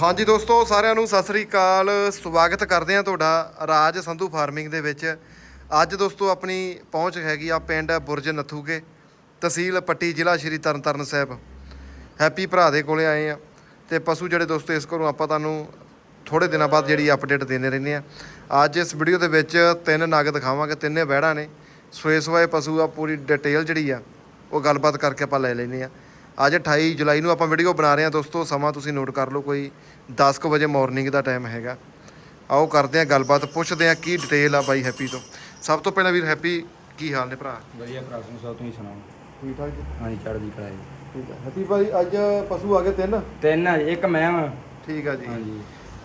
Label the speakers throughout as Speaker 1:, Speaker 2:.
Speaker 1: ਹਾਂਜੀ ਦੋਸਤੋ, ਸਾਰਿਆਂ ਨੂੰ ਸਤਿ ਸ੍ਰੀ ਅਕਾਲ। ਸਵਾਗਤ ਕਰਦੇ ਹਾਂ ਤੁਹਾਡਾ ਰਾਜ ਸੰਧੂ ਫਾਰਮਿੰਗ ਦੇ ਵਿੱਚ। ਅੱਜ ਦੋਸਤੋ, ਆਪਣੀ ਪਹੁੰਚ ਹੈਗੀ ਆ ਪਿੰਡ ਬੁਰਜ ਨਥੂਕੇ ਤਹਿਸੀਲ ਪੱਟੀ ਜ਼ਿਲ੍ਹਾ ਸ਼੍ਰੀ ਤਰਨਤਾਰਨ ਸਾਹਿਬ। ਹੈਪੀ ਭਰਾ ਦੇ ਕੋਲੇ ਆਏ ਆ ਤੇ ਪਸ਼ੂ ਜਿਹੜੇ ਦੋਸਤੋ, ਇਸ ਘਰੋਂ ਆਪਾਂ ਤੁਹਾਨੂੰ ਥੋੜੇ ਦਿਨਾਂ ਬਾਅਦ ਜਿਹੜੀ ਅਪਡੇਟ ਦੇਣੇ ਰਹਿੰਦੇ ਆ ਅੱਜ ਇਸ ਵੀਡੀਓ ਦੇ ਵਿੱਚ ਤਿੰਨ ਨਗ ਦਿਖਾਵਾਂਗੇ, ਤਿੰਨੇ ਬਹਿੜਾਂ ਨੇ। ਸੋਏ ਸੋਏ ਪਸ਼ੂ ਆ, ਪੂਰੀ ਡਿਟੇਲ ਜਿਹੜੀ ਆ, ਉਹ ਗੱਲਬਾਤ ਕਰਕੇ ਆਪਾਂ ਲੈ ਲੈਨੇ ਆ ਅੱਜ 28 ਜੁਲਾਈ ਨੂੰ ਆਪਾਂ ਵੀਡੀਓ ਬਣਾ ਰਹੇ ਹਾਂ ਦੋਸਤੋ ਸਮਾਂ ਤੁਸੀਂ ਨੋਟ ਕਰ ਲਓ ਕੋਈ 10 ਕੁ ਵਜੇ ਮਾਰਨਿੰਗ ਦਾ ਟਾਈਮ ਹੈਗਾ। ਆਓ ਕਰਦੇ ਹਾਂ ਗੱਲਬਾਤ ਪੁੱਛਦੇ ਹਾਂ ਕੀ ਡਿਟੇਲ ਆ ਬਾਈ ਹੈਪੀ ਤੋਂ। ਸਭ ਤੋਂ ਪਹਿਲਾਂ ਵੀਰ ਹੈਪੀ ਕੀ ਹਾਲ ਨੇ ਭਰਾ?
Speaker 2: ਵਧੀਆ ਭਰਾ ਸਿੰਘ ਸਾਹਿਬ ਤੁਸੀਂ ਸੁਣਾਓ?
Speaker 1: ਠੀਕ ਠਾਕ ਜੀ?
Speaker 2: ਹਾਂਜੀ ਚੜ੍ਹਦੀ ਕਲਾ ਜੀ।
Speaker 1: ਠੀਕ ਹੈ ਹੈਪੀ ਭਾਈ ਅੱਜ ਪਸ਼ੂ ਆ ਗਏ ਤਿੰਨ?
Speaker 2: ਤਿੰਨ ਆ ਜੀ, ਇੱਕ ਮੈਂ ਵਾਂ।
Speaker 1: ਠੀਕ ਆ ਜੀ।
Speaker 2: ਹਾਂਜੀ।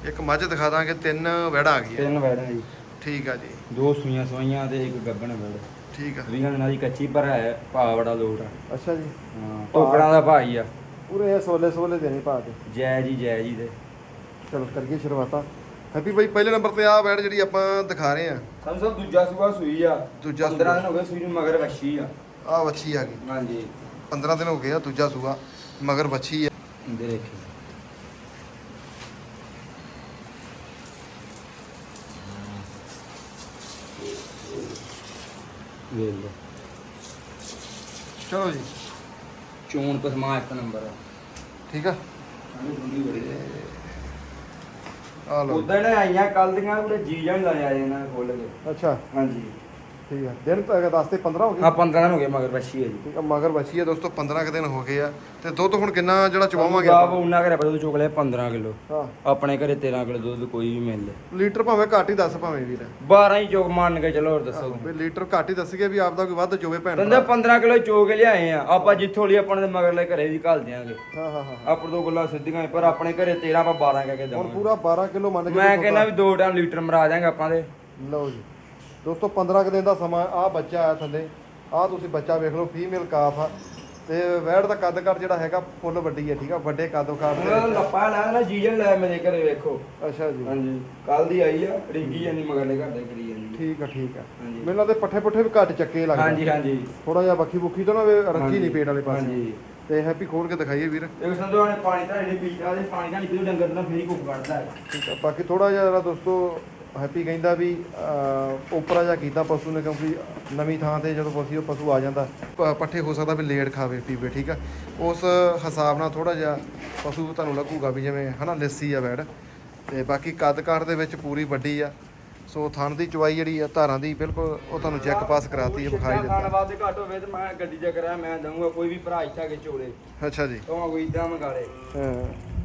Speaker 1: ਇੱਕ ਮੱਝ ਦਿਖਾ ਦਾਂਗੇ ਤਿੰਨ ਵੜਾ ਆ ਗਈ ਹੈ
Speaker 2: ਤਿੰਨ ਵੈੜਾਂ ਜੀ।
Speaker 1: ਠੀਕ ਆ ਜੀ।
Speaker 2: ਦੋ ਸੂਈਆਂ ਸਵਾਈਆਂ ਤੇ ਇੱਕ ਗੱਗਣ ਵੈੜ
Speaker 1: ਠੀਕ ਆ।
Speaker 2: ਦਿਨਾਂ ਦੀ ਕੱਚੀ ਪਰ ਹੈ ਭਾਅ ਬੜਾ ਲੋਟ ਆ।
Speaker 1: ਅੱਛਾ ਜੀ।
Speaker 2: ਹਾਂ ਟੋਕਰਾਂ ਦਾ ਭਾਈ ਆ।
Speaker 1: ਪੂਰੇ ਸੋਲੇ ਸੋਲੇ ਦੇਣੇ ਪਾ ਕੇ
Speaker 2: ਜੈ ਜੀ ਜੈ ਜੀ ਦੇ।
Speaker 1: ਚਲੋ ਕਰੀਏ ਸ਼ੁਰੂਆਤਾਂ। ਹੈਪੀ ਭਾਈ ਪਹਿਲੇ ਨੰਬਰ ਤੇ ਆ ਬੈਡ ਜਿਹੜੀ ਆਪਾਂ ਦਿਖਾ ਰਹੇ ਆ।
Speaker 2: ਸਾਨੂੰ ਸਭ ਦੂਜਾ ਸੂਆ ਸੂਈ ਆ।
Speaker 1: ਦੂਜਾ
Speaker 2: 15
Speaker 1: ਸੂਆ।
Speaker 2: ਦਿਨ ਹੋ ਗਏ ਸੂਈ ਨੂੰ ਮਗਰ ਵੱਛੀ ਆ।
Speaker 1: ਆ ਵੱਛੀ ਆ ਗਈ।
Speaker 2: ਹਾਂਜੀ।
Speaker 1: 15 ਦਿਨ ਹੋ ਗਏ ਆ ਦੂਜਾ ਸੂਆ ਮਗਰ ਵੱਛੀ ਆ।
Speaker 2: ਦੇਖੀ। ਵੇਖ ਲਓ।
Speaker 1: ਚਲੋ ਜੀ।
Speaker 2: ਚੋਣ ਪਸਮਾ ਇੱਕ ਨੰਬਰ ਆ।
Speaker 1: ਠੀਕ ਆ?
Speaker 2: ਸਾਨੂੰ ਠੰਡੀ ਬੜੀ
Speaker 1: ਆ ਲਓ।
Speaker 2: ਉਦੋਂ ਨੇ ਆਈਆਂ ਕੱਲ ਦੀਆਂ ਉਹਦੇ ਜੀ ਜਾਣ ਲਾਏ ਆਏ ਇਹਨਾਂ ਨੇ ਖੋਲ ਕੇ।
Speaker 1: ਅੱਛਾ।
Speaker 2: ਹਾਂਜੀ।
Speaker 1: ਠੀਕ ਆ ਦਿਨ ਤਾਂ ਦੱਸ ਤੇ 15 ਹੋ
Speaker 2: ਹਾਂ
Speaker 1: ਗਏ
Speaker 2: 15 ਦਿਨ ਹੋ ਗਏ ਮਗਰ ਬੱਛੀ ਹੈ ਜੀ।
Speaker 1: ਠੀਕ ਆ ਮਗਰ ਵੱਛੀ ਆ ਦੋਸਤੋ 15 ਕੁ ਦਿਨ ਹੋ ਗਏ ਆ। ਤੇ ਦੁੱਧ ਹੁਣ ਕਿੰਨਾ ਜਿਹੜਾ ਚਵਾਵਾਂਗੇ
Speaker 2: ਆਪ
Speaker 1: ਆਪਾਂ?
Speaker 2: ਉਹਨਾਂ ਘਰੇ ਦੁੱਧ ਚੁੱਕ ਲਿਆ 15 ਕਿਲੋ।
Speaker 1: ਹਾਂ।
Speaker 2: ਆਪਣੇ ਘਰੇ 13 ਕਿਲੋ ਦੁੱਧ ਕੋਈ ਵੀ ਮਿਲ ਲੇ।
Speaker 1: ਲੀਟਰ ਭਾਵੇਂ ਘੱਟ ਹੀ ਦੱਸ ਭਾਵੇਂ ਵੀਰ।
Speaker 2: 12 ਹੀ ਚੁੱਕ ਮੰਨ ਕੇ ਚਲੋ ਹੋਰ ਦੱਸੋ
Speaker 1: ਵੀ ਲੀਟਰ ਘੱਟ ਹੀ ਦੱਸ ਗਿਆ ਵੀ ਆਪਦਾ ਕੋਈ ਵੱਧ ਚੋਵੇ ਭੈਣ
Speaker 2: ਤੰਦੇ
Speaker 1: ਭਰਾ।
Speaker 2: 15 ਕਿਲੋ ਚੋ ਕੇ ਲਿਆਏ ਆ। ਆਪਾਂ ਜਿੱਥੋਂ ਲਈ ਆਪਣੇ ਦੇ ਮਗਰਲੇ ਘਰੇ ਵੀ ਘੱਲ ਦਿਆਂਗੇ।
Speaker 1: ਹਾਂ ਹਾਂ ਹਾਂ
Speaker 2: ਆਪਰ ਦੋ ਗੱਲਾਂ ਸਿੱਧੀਆਂ ਪਰ ਆਪਣੇ ਘਰੇ 13 ਆਪਾਂ 12 ਕਹਿ ਕੇ
Speaker 1: ਹੁਣ
Speaker 2: ਦਵਾਂਗੇ।
Speaker 1: ਪੂਰਾ 12 ਕਿਲੋ ਮੰਨ ਕੇ
Speaker 2: ਮੈਂ ਕਹਿੰਦਾ ਵੀ ਦੋ ਟਾਈਮ ਲੀਟਰ ਮਰਾ ਆਪਾਂ ਦੇ।
Speaker 1: ਲਓ ਜੀ। ਦੋਸਤੋ 15 ਕੁ ਦਿਨ ਦਾ ਸਮਾਂ ਆ ਬੱਚਾ ਆਇਆ ਥੱਲੇ। ਆ ਤੁਸੀਂ ਬੱਚਾ ਵੇਖ ਲਓ ਫੀਮੇਲ ਕਾਫ ਆ। ਤੇ ਵੈੜ ਦਾ ਕੱਦ ਕਰ ਜਿਹੜਾ ਹੈਗਾ ਫੁੱਲ ਵੱਡੀ ਹੈ ਠੀਕ ਆ? ਵੱਡੇ ਕੱਦ ਦੇ
Speaker 2: ਉਹਨਾਂ
Speaker 1: ਵਿੱਚ।
Speaker 2: ਲੱਪਾ ਲੈ ਨਾ ਜੀਜਨ ਲੈ ਮੇਰੇ ਘਰੇ ਵੇਖੋ।
Speaker 1: ਅੱਛਾ ਜੀ।
Speaker 2: ਹਾਂਜੀ। ਕੱਲ ਦੀ ਆਈ ਆ ਰਿੰਗੀ ਜਾਂਦੀ ਮਗਰਲੇ ਘਰ ਦੇ ਕਰੀ ਜਾਂਦੀ
Speaker 1: ਠੀਕ ਆ ਠੀਕ ਆ।
Speaker 2: ਹਾਂਜੀ।
Speaker 1: ਮੈਨੂੰ ਲੱਗਦਾ ਪੱਠੇ ਪੁੱਠੇ ਵੀ ਘੱਟ ਚੱਕੇ ਲੱਗਦੇ
Speaker 2: ਹਾਂਜੀ ਹਾਂਜੀ।
Speaker 1: ਥੋੜਾ ਜਿਹਾ ਬੱਖੀ ਬੁੱਖੀ ਤੋਂ ਨਾ ਵੀ ਰੱਖੀ ਨਹੀਂ ਪੇਟ ਵਾਲੇ ਪਾਸੇ।
Speaker 2: ਹਾਂਜੀ।
Speaker 1: ਤੇ ਹੈਪੀ ਖੋਲ ਕੇ ਦਿਖਾਈਏ ਵੀਰ।
Speaker 2: ਇੱਕ ਸੰਦੋ ਨੇ ਪਾਣੀ ਤਾਂ ਨਹੀਂ ਪੀਤਾ ਤੇ ਪਾਣੀ ਨਹੀਂ ਪੀਉ ਡੰਗਰ ਨਾਲ ਫੇਰ ਹੀ ਕੁੱਕ ਕੱਢਦਾ ਹੈ।
Speaker 1: ਠੀਕ ਆ ਬਾਕੀ ਥੋੜਾ ਜਿਹਾ ਜਿਹੜਾ ਦੋਸਤੋ ਹੈਪੀ ਕਹਿੰਦਾ ਵੀ ਉਪਰਾ ਜਿਹਾ ਕੀਤਾ ਪਸ਼ੂ ਨੇ ਕਿਉਂਕਿ ਨਵੀਂ ਥਾਂ ਤੇ ਜਦੋਂ ਪਸ਼ੂ ਪਸ਼ੂ ਆ ਜਾਂਦਾ ਪੱਠੇ ਹੋ ਸਕਦਾ ਵੀ ਲੇਟ ਖਾਵੇ ਪੀਵੇ ਠੀਕ ਆ? ਉਸ ਹਿਸਾਬ ਨਾਲ ਥੋੜਾ ਜਿਹਾ ਪਸ਼ੂ ਤੁਹਾਨੂੰ ਲੱਗੂਗਾ ਵੀ ਜਿਵੇਂ ਹਨਾ ਲੱਸੀ ਆ ਵੈੜ। ਤੇ ਬਾਕੀ ਕੱਦ ਕਾਠ ਦੇ ਵਿੱਚ ਪੂਰੀ ਵੱਡੀ ਆ। ਸੋ ਥਣ ਦੀ ਚਵਾਈ ਜਿਹੜੀ ਆ ਧਾਰਾਂ ਦੀ ਬਿਲਕੁਲ ਉਹ ਤੁਹਾਨੂੰ ਚੈੱਕ ਪਾਸ ਕਰਾਤੀ ਹੈ ਵਿਖਾਈ ਦਿੱਤਾ
Speaker 2: ਧੰਨਵਾਦ ਤੇ ਘੱਟ ਹੋਵੇ ਤੇ ਮੈਂ ਗੱਡੀ ਚ ਕਰਾਂ ਮੈਂ ਦਊਂਗਾ ਕੋਈ ਵੀ ਭਰਾ ਇੱਛਾ ਕੇ ਚੋਲੇ।
Speaker 1: ਅੱਛਾ ਜੀ।
Speaker 2: ਤਾਂ ਕੋਈ ਇਦਾਂ ਮੰਗਾ ਲੇ।
Speaker 1: ਹਾਂ।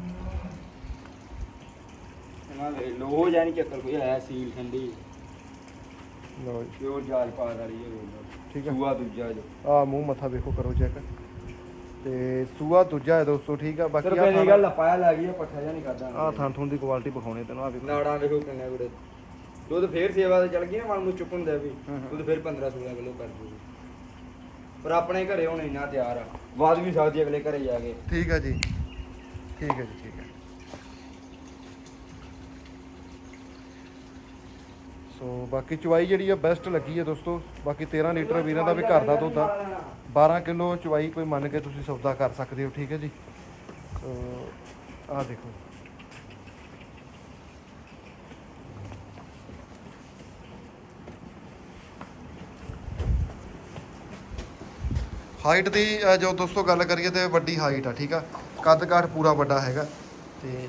Speaker 2: ਲੋ ਜਾਨੀ ਚੱਕਰ ਕੋਈ ਆਇਆ ਸੀਲ ਠੰਡੀ।
Speaker 1: ਲਓ ਜੀ।
Speaker 2: ਪਿਓਰ ਜਾਜ ਪਾ ਵਾਲੀ ਹੈ ਵੇਖ ਲਓ
Speaker 1: ਠੀਕ ਆ
Speaker 2: ਸੂਆ ਦੂਜਾ ਜੋ।
Speaker 1: ਆ ਮੂੰਹ ਮੱਥਾ ਵੇਖੋ ਕਰੋ ਚੈੱਕ। ਤੇ ਸੂਆ ਦੂਜਾ ਹੈ ਦੋਸਤੋ ਠੀਕ ਆ ਬਾਕੀ
Speaker 2: ਸਿਰਫ
Speaker 1: ਆ
Speaker 2: ਇਹ ਗੱਲ ਪਾਇਆ ਲੱਗ ਗਈ ਆ ਪੱਠਾ ਜਾਂ ਨਹੀਂ ਕਰਦਾ
Speaker 1: ਆ ਥਣ ਥੁਣ ਦੀ ਕੁਆਲਿਟੀ ਵਿਖਾਉਣੇ ਤੈਨੂੰ ਆ ਵੇਖੋ।
Speaker 2: ਨਾੜਾਂ ਵੇਖੋ ਕਿੰਨੇ ਗੁੜੇ। ਦੁੱਧ ਫੇਰ ਸੇਵਾ ਤੇ ਚਲ ਗਈ ਨਾ ਮਨ ਨੂੰ ਚੁੱਕਣ ਦੇ ਵੀ। ਦੁੱਧ ਫੇਰ 15 16 ਕਿਲੋ ਕਰ ਦੂਗੀ ਪਰ ਆਪਣੇ ਘਰੇ ਹੁਣ ਇੰਨਾ ਤਿਆਰ ਆ। ਬਾਅਦ ਵੀ ਸਕਦੀ ਅਗਲੇ ਘਰੇ ਜਾ ਕੇ।
Speaker 1: ਠੀਕ ਹੈ ਜੀ। ਠੀਕ ਹੈ ਜੀ ਠੀਕ ਹੈ ਸੋ ਬਾਕੀ ਚਵਾਈ ਜਿਹੜੀ ਆ ਬੈਸਟ ਲੱਗੀ ਹੈ ਦੋਸਤੋ। ਬਾਕੀ 13 ਲੀਟਰ ਵੀਰਾਂ ਦਾ ਵੀ ਘਰ ਦਾ ਦੁੱਧ ਆ। 12 ਕਿਲੋ ਚਵਾਈ ਕੋਈ ਮੰਨ ਕੇ ਤੁਸੀਂ ਸੌਦਾ ਕਰ ਸਕਦੇ ਹੋ, ਠੀਕ ਹੈ ਜੀ। ਸੋ ਆਹ ਦੇਖੋ। ਹਾਈਟ ਦੀ ਜੋ ਦੋਸਤੋ ਗੱਲ ਕਰੀਏ ਤੇ ਵੱਡੀ ਹਾਈਟ ਆ, ਠੀਕ ਆ। ਕੱਦ ਕਾਠ ਪੂਰਾ ਵੱਡਾ ਹੈਗਾ। ਤੇ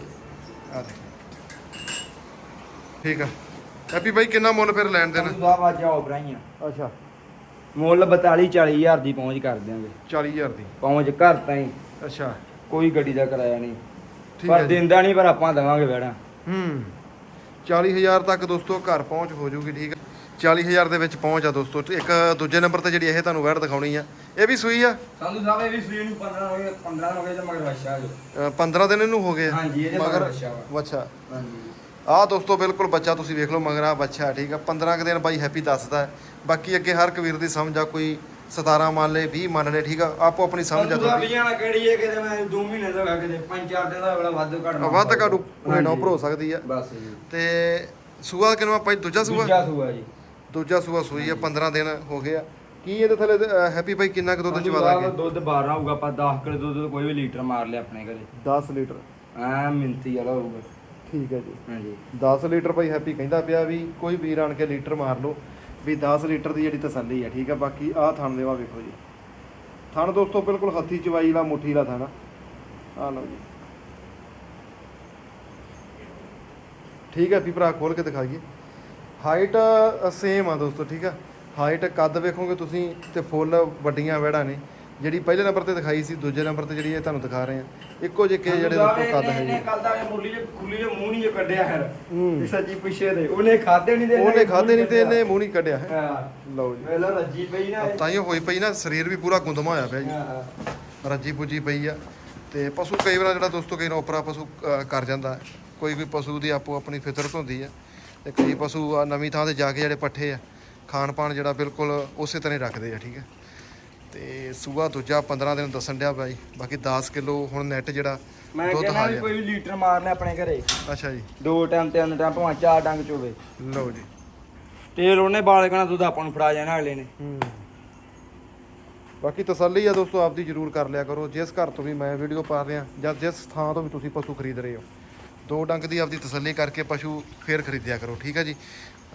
Speaker 1: ਆ ਦੇਖੋ। ਠੀਕ ਆ। ਹੈਪੀ ਬਾਈ ਕਿੰਨਾ ਮੁੱਲ ਫਿਰ ਲੈਣ ਦੇਣਾ?
Speaker 2: ਸਾਹਿਬ ਅੱਜ ਆਓ ਬਰਾਈਆਂ।
Speaker 1: ਅੱਛਾ।
Speaker 2: ਮੁੱਲ 42 40 ਹਜ਼ਾਰ ਦੀ ਪਹੁੰਚ ਕਰ ਦਿਆਂਗੇ।
Speaker 1: 40000 ਦੀ।
Speaker 2: ਪਹੁੰਚ ਘਰ ਤਾਈਂ।
Speaker 1: ਅੱਛਾ।
Speaker 2: ਕੋਈ ਗੱਡੀ ਦਾ ਕਿਰਾਇਆ ਨਹੀਂ।
Speaker 1: ਠੀਕ
Speaker 2: ਪਰ
Speaker 1: ਹੈ ਜੀ।
Speaker 2: ਦਿੰਦਾ ਨਹੀਂ ਪਰ ਆਪਾਂ ਦੇਵਾਂਗੇ ਬੈੜਾ
Speaker 1: ਹੂੰ। 40000 ਤੱਕ ਦੋਸਤੋ ਘਰ ਪਹੁੰਚ ਹੋ ਜਾਊਗੀ ਠੀਕ ਆ। 40000 ਦੇ ਵਿੱਚ ਪਹੁੰਚ ਆ ਦੋਸਤੋ। ਇੱਕ ਦੂਜੇ ਨੰਬਰ ਤੇ ਜਿਹੜੀ ਇਹ ਤੁਹਾਨੂੰ ਵੈੜ ਦਿਖਾਉਣੀ ਆ। ਇਹ ਵੀ ਸੂਈ ਆ?
Speaker 2: ਸੰਧੂ ਸਾਹਿਬ ਇਹ ਵੀ ਸੂਈ ਨੂੰ 15 ਹੋ ਗਏ 15 ਹੋ ਗਏ ਤੇ ਮਗਰ ਵਛਾ ਜੋ
Speaker 1: ਅ, 15 ਦਿਨ ਇਹਨੂੰ ਹੋ ਗਏ ਆ।
Speaker 2: ਹਾਂਜੀ, ਇਹਦੇ ਮਗਰ ਬੱਚਾ ਵਾ।
Speaker 1: ਅੱਛਾ।
Speaker 2: ਹਾਂਜੀ।
Speaker 1: ਆਹ ਦੋਸਤੋ ਬਿਲਕੁਲ ਬੱਚਾ ਤੁਸੀਂ ਵੇਖ ਲਓ ਮਗਰ ਆ ਬੱਚਾ ਠੀਕ ਆ। 15 ਕੁ ਦਿਨ ਬਾਈ ਹੈਪੀ ਦੱਸਦਾ। ਬਾਕੀ ਅੱਗੇ ਹਰ ਕਬੀਰ ਦੀ ਸਮਝ ਆ ਕੋਈ 17 ਮੰਨ ਲੇ 20 ਮੰਨ ਲੇ ਠੀਕ ਆ। ਆਪੋ ਆਪਣੀ ਸਮਝ ਆ ਤੁਹਾਡੀ।
Speaker 2: ਵੀਆਂ ਨਾਲ ਕਿਹੜੀ ਹੈ ਕਿਤੇ ਮੈਂ 2 ਮਹੀਨੇ ਦਾ ਕਿਤੇ 5-4 ਦਿਨ ਦਾ ਵੇਲਾ ਵੱਧ ਘੱਟ
Speaker 1: ਵੱਧ ਘੱਟ
Speaker 2: ਹਾਂਜੀ।
Speaker 1: ਨੋ ਭਰੋ ਸਕਦੀ ਆ।
Speaker 2: ਬਸ ਜੀ।
Speaker 1: ਤੇ ਸੂਆ ਕਿਨਵਾ ਭਾਈ ਦੂਜਾ ਸੂਆ?
Speaker 2: ਦੂਜਾ ਸੂਆ ਜੀ।
Speaker 1: ਦੂਜਾ ਸੂਆ ਸੂਈ ਆ 15 ਦਿਨ ਹੋ ਗਏ ਆ। ਕੀ ਇਹਦੇ ਥੱਲੇ ਹੈਪੀ ਭਾਈ ਕਿੰਨਾ ਕੁ ਦੁੱਧ ਚਵਾ ਦਾਂਗੇ
Speaker 2: ਦੁੱਧ 12 ਹੋਊਗਾ ਆਪਾਂ 10 ਕਿਲੋ ਦੁੱਧ ਕੋਈ ਵੀ ਲੀਟਰ ਮਾਰ ਲਿਆ ਆਪਣੇ ਘਰੇ।
Speaker 1: 10 ਲੀਟਰ।
Speaker 2: ਆ ਮਿੰਤੀ ਵਾਲਾ ਹੋਊਗਾ।
Speaker 1: ਠੀਕ ਹੈ ਜੀ।
Speaker 2: ਹਾਂਜੀ।
Speaker 1: 10 ਲੀਟਰ ਭਾਈ ਹੈਪੀ ਕਹਿੰਦਾ ਪਿਆ ਵੀ ਕੋਈ ਵੀਰ ਆਣ ਕੇ ਲੀਟਰ ਮਾਰ ਲਓ ਵੀ 10 ਲੀਟਰ ਦੀ ਜਿਹੜੀ ਤਸੱਲੀ ਹੈ ਠੀਕ ਹੈ ਬਾਕੀ ਆਹ ਥਣ ਦੇਵਾ ਵੇਖੋ ਜੀ। ਥਣ ਦੋਸਤੋ ਬਿਲਕੁਲ ਹੱਥੀ ਚਵਾਈ ਵਾਲਾ ਮੁੱਠੀ ਵਾਲਾ ਥਣ। ਆ ਲਓ ਜੀ। ਠੀਕ ਹੈ ਵੀ ਭਰਾ ਖੋਲ ਕੇ ਦਿਖਾਈਏ। ਹਾਈਟ ਸੇਮ ਆ ਦੋਸਤੋ ਠੀਕ ਆ ਹਾਈਟ ਕੱਦ ਵੇਖੋਗੇ ਤੁਸੀਂ ਤੇ ਫੁੱਲ ਵੱਡੀਆਂ ਵਹਿੜਾਂ ਨੇ। ਜਿਹੜੀ ਪਹਿਲੇ ਨੰਬਰ ਤੇ ਦਿਖਾਈ ਸੀ ਦੂਜੇ ਨੰਬਰ ਤੇ ਜਿਹੜੀ ਇਹ ਤੁਹਾਨੂੰ ਦਿਖਾ ਰਹੇ ਆ ਇੱਕੋ ਜਿਹੇ ਜਿਹੜੇ ਦੋਸਤੋ ਕੱਦ ਹੈ
Speaker 2: ਕੱਲ ਦਾ ਮੁਰਲੀ ਜੇ ਖੁੱਲੀ ਜੇ ਮੂੰਹ ਨਹੀਂ ਜੇ ਕੱਢਿਆ ਹੈ।
Speaker 1: ਹੂੰ।
Speaker 2: ਸੱਚੀ ਪਿੱਛੇ ਦੇ। ਉਹਨੇ ਖਾਦੇ ਨਹੀਂ ਦੇ
Speaker 1: ਉਹਨੇ ਖਾਦੇ ਨਹੀਂ ਤੇ ਇਹਨੇ ਮੂੰਹ ਨਹੀਂ ਕੱਢਿਆ ਹੈ। ਲਓ ਜੀ।
Speaker 2: ਵੇਲਾ ਰੱਜੀ ਪਈ ਨਾ ਇਹ।
Speaker 1: ਤਾਂ ਹੀ ਹੋਈ ਪਈ ਨਾ ਸਰੀਰ ਵੀ ਪੂਰਾ ਗੁੰਦਮਾ ਹੋਇਆ ਪਿਆ ਜੀ। ਰੱਜੀ ਪੁੱਜੀ ਪਈ ਆ। ਤੇ ਪਸ਼ੂ ਕਈ ਵਾਰ ਜਿਹੜਾ ਦੋਸਤੋ ਕਈ ਵਾਰ ਓਪਰਾ ਪਸ਼ੂ ਕਰ ਜਾਂਦਾ। ਕੋਈ ਵੀ ਪਸ਼ੂ ਦੀ ਆਪੋ ਆਪਣੀ ਫਿਤਰਤ ਹੁੰਦੀ ਹੈ ਤੇ ਕਈ ਪਸ਼ੂ ਨਵੀਂ ਥਾਂ ਤੇ ਜਾ ਕੇ ਜਿਹੜੇ ਪੱਠੇ ਆ ਖਾਣ ਪਾਣ ਜਿਹੜਾ ਬਿਲਕੁਲ ਉਸੇ ਤਰ੍ਹਾਂ ਹੀ ਰੱਖਦੇ ਆ ਠੀਕ ਹੈ ਤੇ ਸੂਆ ਦੂਜਾ 15 ਦਿਨ ਦੱਸਣ ਡਿਆ ਬਾਈ। ਬਾਕੀ 10 ਕਿਲੋ ਹੁਣ ਨੈਟ ਜਿਹੜਾ
Speaker 2: ਮੈਂ
Speaker 1: ਦੁੱਧ
Speaker 2: ਕਹਿੰਦਾ ਵੀ
Speaker 1: ਹਾਜ਼ਰ।
Speaker 2: ਕੋਈ ਲੀਟਰ ਮਾਰਨਾ ਆਪਣੇ ਘਰੇ।
Speaker 1: ਅੱਛਾ ਜੀ।
Speaker 2: ਦੋ ਟਾਈਮ ਤਿੰਨ ਟਾਈਮ ਭਾਵੇਂ ਚਾਰ ਡੰਗ ਚੋਵੇ
Speaker 1: ਲਓ ਜੀ।
Speaker 2: ਤੇਲ ਉਹਨੇ ਬਾਲ ਕਣਾ ਦੁੱਧ ਆਪਾਂ ਨੂੰ ਫੜਾ ਜਾਣਾ ਅਗਲੇ ਨੇ।
Speaker 1: ਹੂੰ। ਬਾਕੀ ਤਸੱਲੀ ਆ ਦੋਸਤੋ ਆਪਦੀ ਜ਼ਰੂਰ ਕਰ ਲਿਆ ਕਰੋ। ਜਿਸ ਘਰ ਤੋਂ ਵੀ ਮੈਂ ਵੀਡੀਓ ਪਾ ਰਿਹਾ ਜਾਂ ਜਿਸ ਥਾਂ ਤੋਂ ਵੀ ਤੁਸੀਂ ਪਸ਼ੂ ਖਰੀਦ ਰਹੇ ਹੋ। ਦੋ ਡੰਗ ਦੀ ਆਪਦੀ ਤਸੱਲੀ ਕਰਕੇ ਪਸ਼ੂ ਫੇਰ ਖਰੀਦਿਆ ਕਰੋ ਠੀਕ ਹੈ ਜੀ?